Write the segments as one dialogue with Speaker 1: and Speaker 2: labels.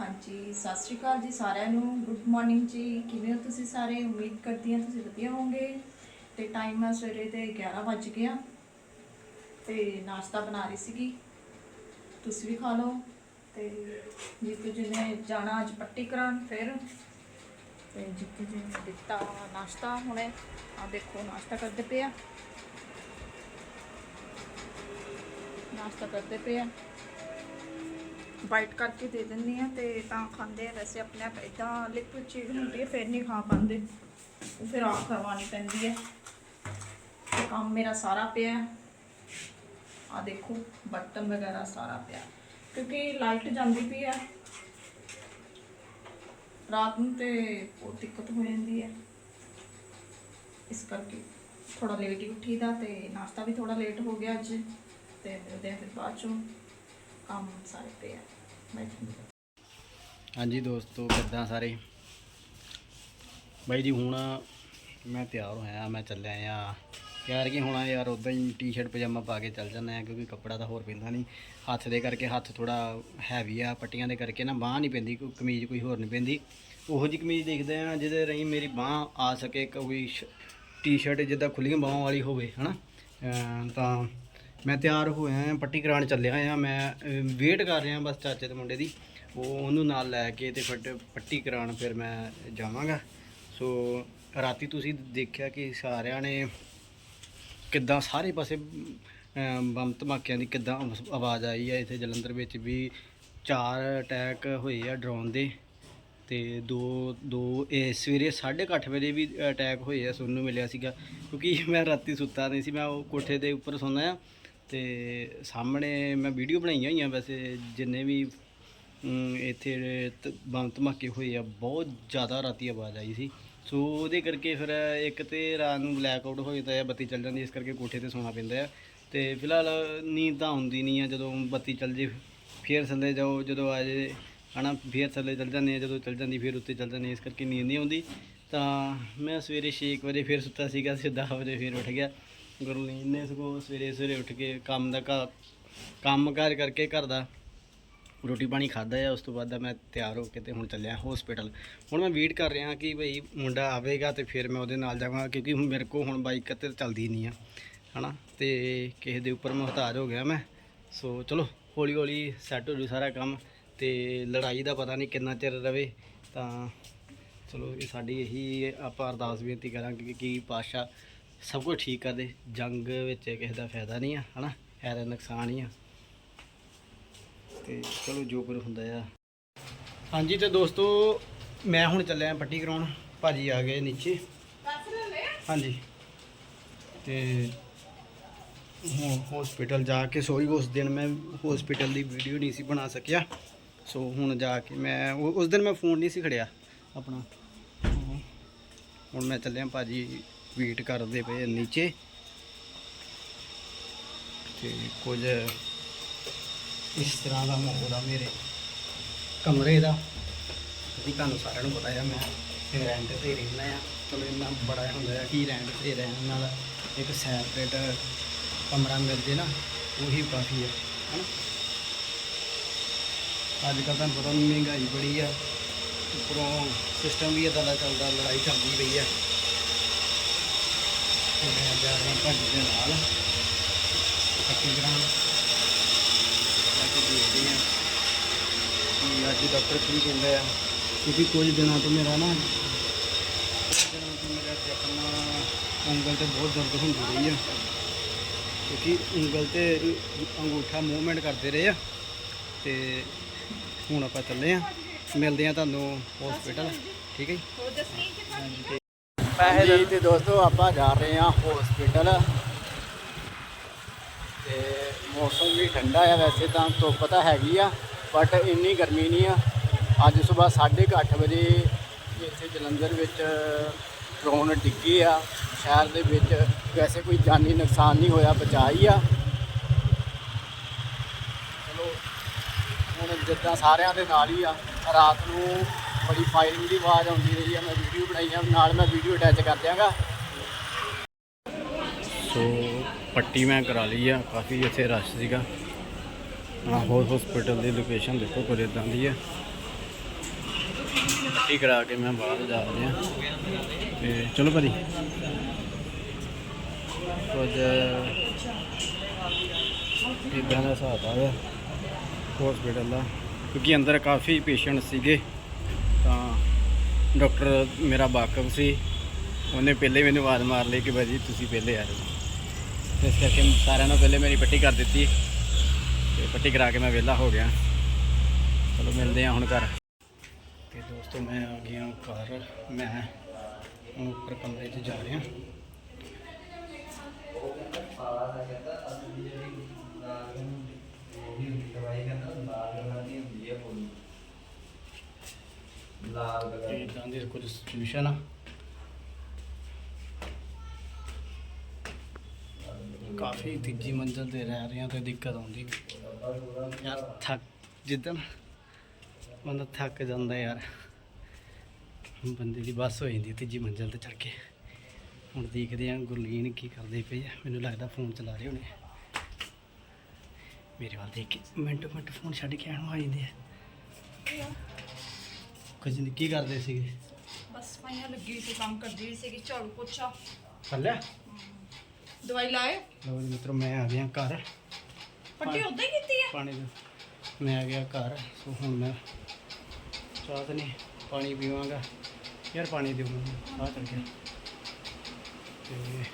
Speaker 1: ਹਾਂਜੀ, ਸਤਿ ਸ਼੍ਰੀ ਅਕਾਲ ਜੀ ਸਾਰਿਆਂ ਨੂੰ। ਗੁੱਡ ਮਾਰਨਿੰਗ ਜੀ। ਕਿਵੇਂ ਹੋ ਤੁਸੀਂ ਸਾਰੇ? ਉਮੀਦ ਕਰਦੀ ਹਾਂ ਤੁਸੀਂ ਵਧੀਆ ਹੋਵੋਗੇ। ਤੇ ਟਾਈਮ ਆ ਸਵੇਰੇ ਦੇ 11 ਵੱਜ ਗਿਆ ਤੇ ਨਾਸ਼ਤਾ ਬਣਾ ਰਹੀ ਸੀਗੀ। ਤੁਸੀਂ ਵੀ ਖਾ ਲਓ। ਤੇ ਜੀਤੂ ਜੀ ਨੇ ਜਾਣਾ ਅੱਜ ਪੱਟੀ ਕਰਾਉਣ ਫਿਰ। ਤੇ ਜੀਤੂ ਜੀ ਨੇ ਦਿੱਤਾ ਨਾਸ਼ਤਾ, ਹੁਣੇ ਆ ਦੇਖੋ ਨਾਸ਼ਤਾ ਕਰਦੇ ਪਏ ਆ। ਨਾਸ਼ਤਾ ਕਰਦੇ ਪਏ ਵਾਈਟ ਕਰਕੇ ਦੇ ਦਿੰਦੀ ਆ ਤੇ ਤਾਂ ਖਾਂਦੇ ਆ ਵੈਸੇ ਆਪਣੇ ਆਪ ਇਦਾਂ ਲਿਕਵਿਡ ਚੀਜ਼ ਹੁੰਦੀ ਹੈ, ਫਿਰ ਨਹੀਂ ਖਾ ਪਾਉਂਦੇ। ਉਹ ਫਿਰ ਆਪ ਕਰਵਾਉਣੀ ਪੈਂਦੀ ਹੈ। ਕੰਮ ਮੇਰਾ ਸਾਰਾ ਪਿਆ। ਆ ਦੇਖੋ, ਬਰਤਨ ਵਗੈਰਾ ਸਾਰਾ ਪਿਆ। ਕਿਉਂਕਿ ਲਾਈਟ ਜਾਂਦੀ ਪਈ ਆ ਰਾਤ ਨੂੰ ਤੇ ਬਹੁਤ ਦਿੱਕਤ ਹੋ ਜਾਂਦੀ ਹੈ। ਇਸ ਕਰਕੇ ਥੋੜਾ ਲੇਟ ਹੀ ਉੱਠੀਦਾ ਤੇ ਨਾਸ਼ਤਾ ਵੀ ਥੋੜਾ ਲੇਟ ਹੋ ਗਿਆ ਅੱਜ। ਤੇ ਮਿਲਦੇ ਆ ਫਿਰ ਬਾਅਦ ਚੋਂ। ਕੰਮ ਸਾਰੇ ਪਏ ਆ ਬੈਠੋ
Speaker 2: ਹਾਂਜੀ ਦੋਸਤੋ, ਕਿੱਦਾਂ ਸਾਰੇ? ਬਾਈ ਜੀ, ਹੁਣ ਮੈਂ ਤਿਆਰ ਹੋਇਆ, ਮੈਂ ਚੱਲਿਆ ਆ। ਯਾਰ ਕੀ ਹੋਣਾ ਯਾਰ ਉਦਾਂ ਹੀ ਟੀ-ਸ਼ਰਟ ਪਜਾਮਾ ਪਾ ਕੇ ਚੱਲ ਜਾਂਦਾ ਆ, ਕਿਉਂਕਿ ਕੱਪੜਾ ਤਾਂ ਹੋਰ ਪੈਂਦਾ ਨਹੀਂ। ਹੱਥ ਦੇ ਕਰਕੇ ਹੱਥ ਥੋੜਾ ਹੈਵੀ ਆ, ਪੱਟੀਆਂ ਦੇ ਕਰਕੇ ਨਾ ਬਾਹ ਨਹੀਂ ਪੈਂਦੀ, ਕੋਈ ਕਮੀਜ਼ ਕੋਈ ਹੋਰ ਨਹੀਂ ਪੈਂਦੀ। ਉਹੋ ਜਿਹੀ ਕਮੀਜ਼ ਦੇਖਦੇ ਆ, ਜਿਹਦੇ ਰਹੀ ਮੇਰੀ ਬਾਹ ਆ ਸਕੇ, ਕੋਈ ਟੀ-ਸ਼ਰਟ ਜਿੱਦਾਂ ਖੁੱਲੀਆਂ ਬਾਹਾਂ ਵਾਲੀ ਹੋਵੇ, ਹਨਾ? ਅਮ ਤਾਂ ਮੈਂ ਤਿਆਰ ਹੋਇਆ ਆ ਪੱਟੀ ਕਰਾਉਣ ਚੱਲਿਆ ਆ ਮੈਂ ਵੇਟ ਕਰ ਰਿਹਾ ਬਸ ਚਾਚੇ ਦੇ ਮੁੰਡੇ ਦੀ। ਉਹ ਉਹਨੂੰ ਨਾਲ ਲੈ ਕੇ ਤੇ ਫਿਰ ਪੱਟੀ ਕਰਾਉਣ ਫਿਰ ਮੈਂ ਜਾਵਾਂਗਾ। ਸੋ ਰਾਤੀ ਤੁਸੀਂ ਦੇਖਿਆ ਕਿ ਸਾਰਿਆਂ ਨੇ ਕਿੱਦਾਂ ਸਾਰੇ ਪਾਸੇ ਅਮ, ਬੰਬ ਧਮਾਕਿਆਂ ਦੀ ਕਿੱਦਾਂ ਆਵ- ਆਵਾਜ਼ ਆਈ ਹੈ। ਇੱਥੇ ਜਲੰਧਰ ਵਿੱਚ ਵੀ ਚਾਰ ਅਟੈਕ ਹੋਏ ਆ ਡਰੋਨ ਦੇ ਤੇ ਦੋ ਦੋ ਇਹ ਸਵੇਰੇ 8:30 ਵਜੇ ਵੀ ਅਟੈਕ ਹੋਏ ਆ ਸੁਣਨ ਨੂੰ ਮਿਲਿਆ ਸੀਗਾ। ਕਿਉਂਕਿ ਮੈਂ ਰਾਤੀ ਸੁੱਤਾ ਨਹੀਂ ਸੀ ਮੈਂ ਉਹ ਕੋਠੇ ਦੇ ਉੱਪਰ ਸੌਂਦਾ ਆ ਤੇ ਸਾਹਮਣੇ ਮੈਂ ਵੀਡੀਓ ਬਣਾਈਆਂ ਹੋਈਆਂ ਵੈਸੇ, ਜਿੰਨੇ ਵੀ ਇੱਥੇ ਤ- ਬੰਬ ਧਮਾਕੇ ਹੋਏ ਆ, ਬਹੁਤ ਜ਼ਿਆਦਾ ਰਾਤੀ ਆਵਾਜ਼ ਆਈ ਸੀ। ਸੋ ਉਹਦੇ ਕਰਕੇ ਫਿਰ ਇੱਕ ਤੇ ਰਾਤ ਨੂੰ ਬਲੈਕ ਆਊਟ ਹੋ ਜਾਂਦਾ ਹੈ ਬੱਤੀ ਚੱਲ ਜਾਂਦੀ, ਇਸ ਕਰਕੇ ਕੋਠੇ ਤੇ ਸੌਣਾ ਪੈਂਦਾ ਆ। ਤੇ ਫਿਲਹਾਲ ਨੀਂਦ ਤਾਂ ਆਉਂਦੀ ਨਹੀਂ ਆ, ਜਦੋਂ ਬੱਤੀ ਚੱਲ ਜੇ, ਫੇਰ ਥੱਲੇ ਜਾਓ, ਜਦੋਂ ਆ ਜੇ, ਹਨਾ, ਫੇਰ ਥੱਲੇ ਚੱਲ ਜਾਂਦੇ ਆ, ਜਦੋਂ ਚੱਲ ਜਾਂਦੀ ਫੇਰ ਉੱਤੇ ਚੱਲ ਜਾਂਦੇ ਇਸ ਕਰਕੇ ਨੀਂਦ ਨਹੀਂ ਆਉਂਦੀ। ਤਾਂ ਮੈਂ ਸਵੇਰੇ 6 ਵਜੇ ਫੇਰ ਸੁੱਤਾ ਸੀਗਾ, ਸਿੱਧਾ ਵਜੇ ਫੇਰ ਉੱਠ ਗਿਆ। ਗੁਰਲੀਨ ਨੇ ਸਗੋਂ ਸਵੇਰੇ ਸਵੇਰੇ ਉੱਠ ਕੇ ਕੰਮ ਦਾ ਘਰ ਕੰਮ ਕਾਰ ਕਰਕੇ ਘਰ ਦਾ ਰੋਟੀ ਪਾਣੀ ਖਾਦਾ ਆ, ਉਸ ਤੋਂ ਬਾਅਦ ਦਾ ਮੈਂ ਤਿਆਰ ਹੋ ਕੇ ਤੇ ਹੁਣ ਚੱਲਿਆ ਹਸਪੀਟਲ ਹੁਣ ਮੈਂ ਵੇਟ ਕਰ ਰਿਹਾ ਕਿ ਭਈ ਮੁੰਡਾ ਆਵੇਗਾ ਤੇ ਫਿਰ ਮੈਂ ਉਹਦੇ ਨਾਲ ਜਾਵਾਂਗਾ ਕਿਉਂਕਿ ਮੇਰੇ ਕੋਲ ਹੁਣ ਬਾਈਕ ਤੇ ਚੱਲਦੀ ਨਹੀਂ ਆ, ਹਨਾ? ਤੇ ਕਿਸੇ ਦੇ ਉੱਪਰ ਮੁਹਤਾਜ ਹੋ ਗਿਆ ਮੈਂ, ਸੋ ਚਲੋ, ਹੌਲੀ ਹੌਲੀ ਸੈੱਟ ਹੋ ਜੂ ਸਾਰਾ ਕੰਮ ਤੇ ਲੜਾਈ ਦਾ ਪਤਾ ਨਹੀਂ ਕਿੰਨਾ ਚਿਰ ਰਵੇ, ਤਾਂ ਚਲੋ ਸਾਡੀ ਇਹੀ ਆਪਾਂ ਅਰਦਾਸ ਬੇਨਤੀ ਕਰਾਂਗੇ ਕਿ ਕੀ ਪਾਤਸ਼ਾਹ ਸਭ ਕੁਝ ਠੀਕ ਕਰ ਦੇ ਜੰਗ ਵਿੱਚ ਕਿਸੇ ਦਾ ਫਾਇਦਾ ਨਹੀਂ ਆ, ਹਨਾ? ਹੈ ਨੁਕਸਾਨ ਹੀ ਆ। ਤੇ ਚਲੋ ਜੋ ਕੁਝ ਹੁੰਦਾ ਆ। ਹਾਂਜੀ ਤੇ ਦੋਸਤੋ, ਮੈਂ ਹੁਣ ਚੱਲਿਆ ਪੱਟੀ ਕਰਾਉਣ। ਭਾਜੀ ਆ ਗਏ ਨੀਚੇ। ਹਾਂਜੀ। ਤੇ ਹੁਣ ਹਸਪੀਟਲ ਜਾ ਕੇ ਸੋਈ ਉਸ ਦਿਨ ਮੈਂ ਹਸਪੀਟਲ ਦੀ ਵੀਡੀਓ ਨਹੀਂ ਸੀ ਬਣਾ ਸਕਿਆ। ਸੋ ਹੁਣ ਜਾ ਕੇ ਮੈਂ ਉਸ ਦਿਨ ਮੈਂ ਫੋਨ ਨਹੀਂ ਸੀ ਖੜਿਆ ਆਪਣਾ। ਹੁਣ ਮੈਂ ਚੱਲਿਆ ਭਾਜੀ ਵੇਟ ਕਰਦੇ ਪਏ ਨੀਚੇ। ਤੇ ਕੁਝ ਇਸ ਤਰ੍ਹਾਂ ਦਾ ਮਾਹੌਲ ਆ ਮੇਰੇ ਕਮਰੇ ਦਾ। ਕਿਉਂਕਿ ਤੁਹਾਨੂੰ ਸਾਰਿਆਂ ਨੂੰ ਪਤਾ ਹੈ ਮੈਂ ਰੈਂਟ ਤੇ ਰਹਿੰਦਾ ਆ। ਚਲੋ ਇੰਨਾ ਬੜਾ ਹੁੰਦਾ ਆ ਕਿ ਰੈਂਟ ਤੇ ਰਹਿਣ ਨਾਲ ਇੱਕ ਸੈਪਰੇਟ ਕਮਰਾ ਮਿਲ ਜੇ ਨਾ, ਉਹੀ ਕਾਫੀ ਹੈ ਹਨਾ। ਅੱਜ ਕੱਲ੍ਹ ਤੁਹਾਨੂੰ ਪਤਾ ਮਹਿੰਗਾਈ ਬੜੀ ਆ, ਉੱਪਰੋਂ ਸਿਸਟਮ ਵੀ ਇਦਾਂ ਦਾ ਚੱਲਦਾ, ਲੜਾਈ ਚੱਲਦੀ ਪਈ ਆ। ਤੇ ਮੈਂ ਜਾ ਰਿਹਾ ਭਾਜੀ ਦੇ ਨਾਲ ਪੱਟੀ ਕਰਾਉਣ ਲੈ ਕੇ ਦੇਖਦੇ ਹਾਂ ਕਿ ਅੱਜ ਡਾਕਟਰ ਕੀ ਕਹਿੰਦਾ ਆ ਕਿਉਂਕਿ ਕੁਝ ਦਿਨਾਂ ਤੋਂ ਮੇਰਾ ਨਾ ਦਿਨਾਂ ਤੋਂ ਮੇਰਾ ਚੱਕਣਾ ਉਂਗਲ ਤੇ ਬਹੁਤ ਦਰਦ ਹੁੰਦੀ ਰਹੀ ਆ ਕਿਉਂਕਿ ਉਂਗਲ ਤੇ ਅੰਗੂਠਾ ਮੂਵਮੈਂਟ ਕਰਦੇ ਰਹੇ ਆ ਤੇ ਹੁਣ ਆਪਾਂ ਚੱਲੇ ਆ ਮਿਲਦੇ ਆ ਤੁਹਾਨੂੰ ਹਸਪੀਟਲ ਠੀਕ ਹੈ ਜੀ? ਪੈਸੇ ਤੇ ਦੋਸਤੋ ਆਪਾਂ ਜਾ ਰਹੇ ਆ ਹਸਪੀਟਲ ਤੇ ਮੌਸਮ ਵੀ ਠੰਡਾ ਆ ਵੈਸੇ ਤਾਂ ਧੁੱਪ ਤਾਂ ਹੈਗੀ ਆ ਬਟ ਇੰਨੀ ਗਰਮੀ ਨਹੀਂ ਆ। ਅੱਜ ਸਵੇਰ 8:30 ਵਜੇ ਇੱਥੇ ਜਲੰਧਰ ਵਿੱਚ ਡਰੋਨ ਡਿੱਗੇ ਆ। ਸ਼ਹਿਰ ਦੇ ਵਿੱਚ ਵੈਸੇ ਕੋਈ ਜਾਨੀ ਨੁਕਸਾਨ ਨਹੀਂ ਹੋਇਆ ਬਚਾਈ ਆ। ਚਲੋ ਹੁਣ ਜਿੱਦਾਂ ਸਾਰਿਆਂ ਦੇ ਨਾਲ ਹੀ ਆ। ਰਾਤ ਨੂੰ ਬੜੀ ਫਾਇਰਿੰਗ ਦੀ ਆਵਾਜ਼ ਆਉਂਦੀ ਰਹੀ ਆ, ਮੈਂ ਵੀਡੀਓ ਬਣਾਈਆਂ ਨਾਲ ਮੈਂ ਵੀਡੀਓ ਅਟੈਚ ਕਰ ਦਿਆਂਗਾ। ਸੋ ਪੱਟੀ ਮੈਂ ਕਰਾ ਲਈ ਆ, ਕਾਫੀ ਇੱਥੇ ਰਸ਼ ਸੀਗਾ। ਆ ਹੋਰ ਹਸਪੀਟਲ ਦੀ ਲੋਕੇਸ਼ਨ ਦੇਖੋ ਕੁਝ ਇਦਾਂ ਦੀ ਹੈ ਪੱਟੀ ਕਰਾ ਕੇ ਮੈਂ ਬਾਹਰ ਜਾ ਰਿਹਾ। ਤੇ ਚਲੋ ਭਾਜੀ। ਕੁਝ ਇਦਾਂ ਦਾ ਹਿਸਾਬ ਆ ਗਿਆ। ਹਸਪੀਟਲ ਦਾ। ਕਿਉਂਕਿ ਅੰਦਰ ਕਾਫੀ ਪੇਸ਼ੈਂਟ ਸੀਗੇ। ਡਾਕਟਰ ਮੇਰਾ ਵਾਕਫ ਸੀ। ਉਹਨੇ ਪਹਿਲੇ ਮੈਨੂੰ ਆਵਾਜ਼ ਮਾਰ ਲਈ ਕਿ ਭਾਜੀ ਤੁਸੀਂ ਪਹਿਲੇ ਆ ਜਾਓ। ਇਸ ਕਰਕੇ ਸਾਰਿਆਂ ਨੂੰ ਪਹਿਲੇ ਮੇਰੀ ਪੱਟੀ ਕਰ ਦਿੱਤੀ ਤੇ ਪੱਟੀ ਕਰਾ ਕੇ ਮੈਂ ਵਿਹਲਾ ਹੋ ਗਿਆ। ਚਲੋ ਮਿਲਦੇ ਹਾਂ ਹੁਣ ਘਰ। ਤੇ ਦੋਸਤੋ ਮੈਂ ਆ ਗਿਆ ਘਰ। ਮੈਂ ਹੁਣ ਉੱਪਰ ਕਮਰੇ 'ਚ ਜਾ ਰਿਹਾ। ਇਦਾਂ ਦੀ। ਕੁਝ ਸਿਚੁਏਸ਼ਨ ਆ। ਕਾਫੀ ਤੀਜੀ ਮੰਜ਼ਲ ਤੇ ਰਹਿ ਰਹੇ ਹਾਂ ਤੇ ਦਿੱਕਤ ਆਉਂਦੀ। ਯਾਰ ਥੱਕ ਜਿੱਦਣ ਬੰਦਾ ਥੱਕ ਜਾਂਦਾ ਯਾਰ ਬੰਦੇ ਦੀ ਬੱਸ ਹੋ ਜਾਂਦੀ ਤੀਜੀ ਮੰਜ਼ਲ ਤੇ ਚੜ ਕੇ। ਹੁਣ ਦੇਖਦੇ ਆਂ ਗੁਰਲੀਨ ਕੀ ਕਰਦੇ ਪਏ ਆ। ਮੈਨੂੰ ਲੱਗਦਾ ਫੋਨ ਚਲਾ ਰਹੇ ਹੋਣੇ ਮੇਰੇ ਵੱਲ ਦੇਖ ਕੇ ਮਿੰਟ ਮਿੰਟ ਫੋਨ ਛੱਡ ਕੇ ਆਣ ਆ ਜਾਂਦੇ ਆ। ਕੁਝ ਨਹੀਂ ਕੀ ਕਰਦੇ ਸੀਗੇ?
Speaker 1: ਬਸ ਪਾਈਆਂ ਲੱਗੀ ਹੋਈ ਸੀ ਕੰਮ ਕਰਦੀ ਹੋਈ ਸੀਗੀ ਝਾੜੂ ਪੋਚਾ।
Speaker 2: ਲਿਆ
Speaker 1: ਦਵਾਈ ਲਾਏ?
Speaker 2: ਲਓ ਜੀ ਮਿੱਤਰੋ ਮੈਂ ਆ ਗਿਆ ਘਰ।
Speaker 1: ਪੱਟੀ ਉਦਾਂ ਹੀ ਕੀਤੀ ਹੈ
Speaker 2: ਪਾਣੀ ਦੇ। ਮੈਂ ਆ ਗਿਆ ਘਰ ਸੋ ਹੁਣ ਮੈਂ ਚਾਹ ਤੇ ਨਹੀਂ ਪਾਣੀ ਪੀਵਾਂਗਾ। ਯਾਰ ਪਾਣੀ ਦਿਓ ਮੈਨੂੰ ਆ ਚੜ ਗਿਆ। ਤੇ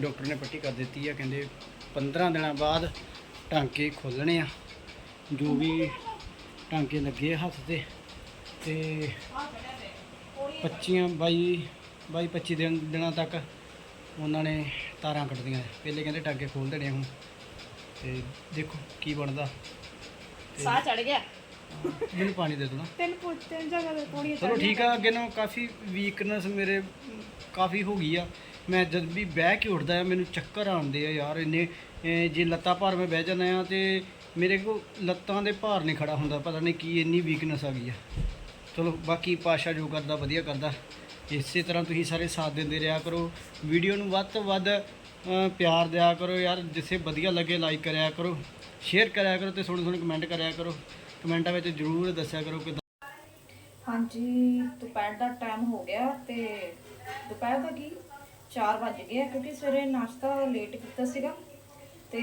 Speaker 2: ਡਾਕਟਰ ਨੇ ਪੱਟੀ ਕਰ ਦਿੱਤੀ ਆ ਕਹਿੰਦੇ 15 ਦਿਨਾਂ ਬਾਅਦ ਟਾਂਕੇ ਖੋਲਣੇ ਆ। ਜੋ ਵੀ ਟਾਂਕੇ ਲੱਗੇ ਆ ਹੱਥ ਤੇ ਤੇ 25 22 22 25 ਦਿਨ ਦਿਨਾਂ ਤੱਕ ਉਹਨਾਂ ਨੇ ਤਾਰਾਂ ਕੱਟਦੀਆਂ ਪਹਿਲੇ ਕਹਿੰਦੇ ਟਾਂਕੇ ਖੋਲ ਦੇਣੇ ਆ ਹੁਣ। ਤੇ ਦੇਖੋ ਕੀ ਬਣਦਾ।
Speaker 1: ਸਾਹ ਚੜ ਗਿਆ।
Speaker 2: ਮੈਨੂੰ ਪਾਣੀ ਦੇ ਨਾ
Speaker 1: ਤਿੰਨ ਪੁੱਛ ਤਿੰਨ ਜਗ੍ਹਾ ਤੇ ਪੌੜੀਆਂ
Speaker 2: ਚਲੋ ਠੀਕ ਆ ਅੱਗੇ ਨਾਲੋਂ ਕਾਫੀ ਵੀਕਨੈਸ ਮੇਰੇ ਕਾਫੀ ਹੋ ਗਈ ਆ। ਮੈਂ ਜਦ ਵੀ ਬਹਿ ਕੇ ਉੱਠਦਾ ਆ ਮੈਨੂੰ ਚੱਕਰ ਆਉਂਦੇ ਆ ਯਾਰ ਇੰਨੇ ਜੇ ਲੱਤਾਂ ਭਾਰ ਮੈਂ ਬਹਿ ਜਾਂਦਾ ਆ ਤੇ ਮੇਰੇ ਕੋ ਲੱਤਾਂ ਦੇ ਭਾਰ ਨਹੀਂ ਖੜਾ ਹੁੰਦਾ ਪਤਾ ਨਹੀਂ ਕੀ ਇੰਨੀ ਵੀਕਨੈਸ ਆ ਗਈ ਆ। ਚਲੋ, ਬਾਕੀ ਪਾਸ਼ਾ ਜੋ ਕਰਦਾ, ਵਧੀਆ ਕਰਦਾ। ਇਸੇ ਤਰ੍ਹਾਂ ਤੁਸੀਂ ਸਾਰੇ ਸਾਥ ਦਿੰਦੇ ਰਿਹਾ ਕਰੋ। ਵੀਡੀਓ ਨੂੰ ਵੱਧ ਤੋਂ ਵੱਧ ਪਿਆਰ ਦਿਆ ਕਰੋ ਯਾਰ। ਜਿੱਥੇ ਵਧੀਆ ਲੱਗੇ ਲਾਈਕ ਕਰਿਆ ਕਰੋ। ਸ਼ੇਅਰ ਕਰਿਆ ਕਰੋ ਤੇ ਸੋਹਣੇ ਸੋਹਣੇ ਕਮੈਂਟ ਕਰਿਆ ਕਰੋ। ਕਮੈਂਟਾਂ ਵਿੱਚ ਜਰੂਰ ਦੱਸਿਆ ਕਰੋ ਕਿ
Speaker 1: ਹਾਂਜੀ, ਦੁਪਹਿਰ ਦਾ ਟਾਈਮ ਹੋ ਗਿਆ ਤੇ ਦੁਪਹਿਰ ਦਾ ਕੀ? 4 ਵੱਜ ਗਏ ਕਿਉਂਕਿ ਸਵੇਰੇ ਨਾਸ਼ਤਾ ਲੇਟ ਕੀਤਾ ਸੀਗਾ। ਤੇ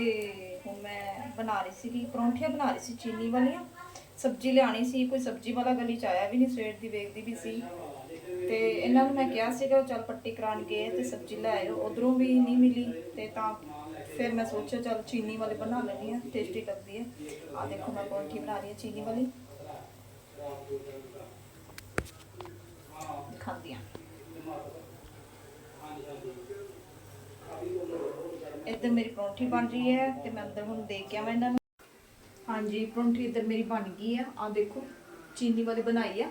Speaker 1: ਹੁਣ ਮੈਂ ਬਣਾ ਰਹੀ ਸੀਗੀ, ਪਰੌਂਠੀਆਂ ਬਣਾ ਰਹੀ ਸੀ, ਚੀਨੀ ਵਾਲੀਆਂ। ਸਬਜ਼ੀ ਲਿਆਣੀ ਸੀ, ਕੋਈ ਸਬਜ਼ੀ ਵਾਲਾ ਗਲੀ ਚ ਆਇਆ ਵੀ ਨਹੀਂ, ਸਵੇਰ ਦੀ ਵੇਖਦੀ ਵੀ ਸੀ। ਤੇ ਇਹਨਾਂ ਨੂੰ ਮੈਂ ਕਿਹਾ ਸੀਗਾ ਚੱਲ ਪੱਟੀ ਕਰਾਉਣ ਗਏ ਤੇ ਸਬਜ਼ੀ ਲੈ ਆਇਓ। ਉਧਰੋਂ ਵੀ ਨਹੀਂ ਮਿਲੀ ਤੇ ਤਾਂ ਫਿਰ ਮੈਂ ਸੋਚਿਆ, ਚੱਲ ਚੀਨੀ ਵਾਲੇ ਬਣਾ ਲੈਣੀ ਆ ਟੇਸਟੀ ਲੱਗਦੀ ਹੈ। ਆ ਦੇਖੋ ਮੈਂ ਪਰੌਂਠੀ ਬਣਾ ਰਹੀ ਹਾਂ ਚੀਨੀ ਵਾਲੀ। ਦਿਖਾਉਂਦੀ ਹਾਂ। ਇੱਧਰ ਮੇਰੀ ਪਰੌਂਠੀ ਬਣ ਰਹੀ ਹੈ ਤੇ ਮੈਂ ਅੰਦਰ ਹੁਣ ਦੇਖ ਕੇ ਆਵਾਂ ਇਹਨਾਂ ਨੂੰ। ਹਾਂਜੀ, ਪਰੌਂਠੀ ਇੱਧਰ ਮੇਰੀ ਬਣ ਗਈ ਆ। ਆ ਦੇਖੋ, ਚੀਨੀ ਵਾਲੀ ਬਣਾਈ ਆ।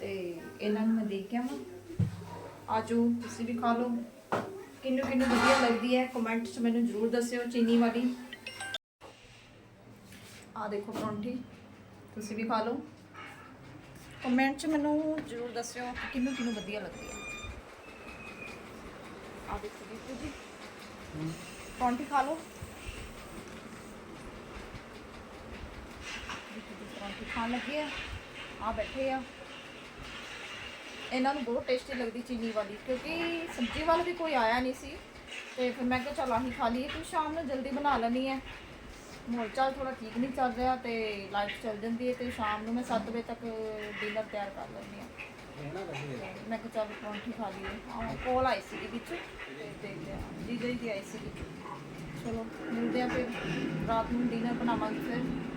Speaker 1: ਤੇ ਇਹਨਾਂ ਨੂੰ ਮੈਂ ਦੇਖ ਕੇ ਆਵਾਂ। ਆਜੋ, ਤੁਸੀਂ ਵੀ ਖਾ ਲਓ। ਕਿੰਨੂੰ ਕਿੰਨੂੰ ਵਧੀਆ ਲੱਗਦੀ ਹੈ। ਕਮੈਂਟ 'ਚ ਮੈਨੂੰ ਜ਼ਰੂਰ ਦੱਸਿਓ ਚੀਨੀ ਵਾਲੀ। ਆ ਦੇਖੋ ਪਰੌਂਠੀ। ਤੁਸੀਂ ਵੀ ਖਾ ਲਓ। ਕਮੈਂਟ 'ਚ ਮੈਨੂੰ ਜ਼ਰੂਰ ਦੱਸਿਓ ਕਿ ਕਿੰਨੂੰ ਕਿੰਨੂੰ ਵਧੀਆ ਲੱਗਦੀ ਹੈ। ਆ ਦੇਖੋ ਦੇਖੋ ਜੀ। ਪਰੌਂਠੀ ਖਾ ਲਓ। ਖਾਣ ਲੱਗੇ ਆ। ਆ ਬੈਠੇ ਆ। ਇਹਨਾਂ ਨੂੰ ਬਹੁਤ ਟੇਸਟੀ ਲੱਗਦੀ ਚੀਨੀ ਵਾਲੀ ਕਿਉਂਕਿ ਸਬਜ਼ੀ ਵਾਲਾ ਵੀ ਕੋਈ ਆਇਆ ਨਹੀਂ ਸੀ। ਤੇ ਫਿਰ ਮੈਂ ਕਿਹਾ ਚਲ ਆਹੀ ਖਾ ਲਈਏ ਕਿ ਸ਼ਾਮ ਨੂੰ ਜਲਦੀ ਬਣਾ ਲੈਣੀ ਹੈ ਮਾਹੌਲ ਚਾਲ ਥੋੜਾ ਠੀਕ ਨਹੀਂ ਚੱਲ ਰਿਹਾ ਤੇ ਲਾਈਟ ਚੱਲ ਜਾਂਦੀ ਹੈ ਤੇ ਸ਼ਾਮ ਨੂੰ ਮੈਂ 7 ਵਜੇ ਤੱਕ ਡਿਨਰ ਤਿਆਰ ਕਰ ਲੈਂਦੀ ਹਾਂ ਤੇ ਮੈਂ ਕਿਹਾ ਚੱਲ ਪਰੌਂਠੀ ਖਾ ਲਈਏ। ਆਹ ਕੋਲ ਆਈ ਸੀਗੀ ਵਿੱਚ। ਤੇ ਦੇਖਦੇ ਜੀ ਜੀ ਦੀ ਆਈ ਸੀਗੀ। ਚਲੋ ਮਿਲਦੇ ਆ ਫਿਰ। ਰਾਤ ਨੂੰ ਡਿਨਰ ਬਣਾਵਾਂਗੇ ਫਿਰ।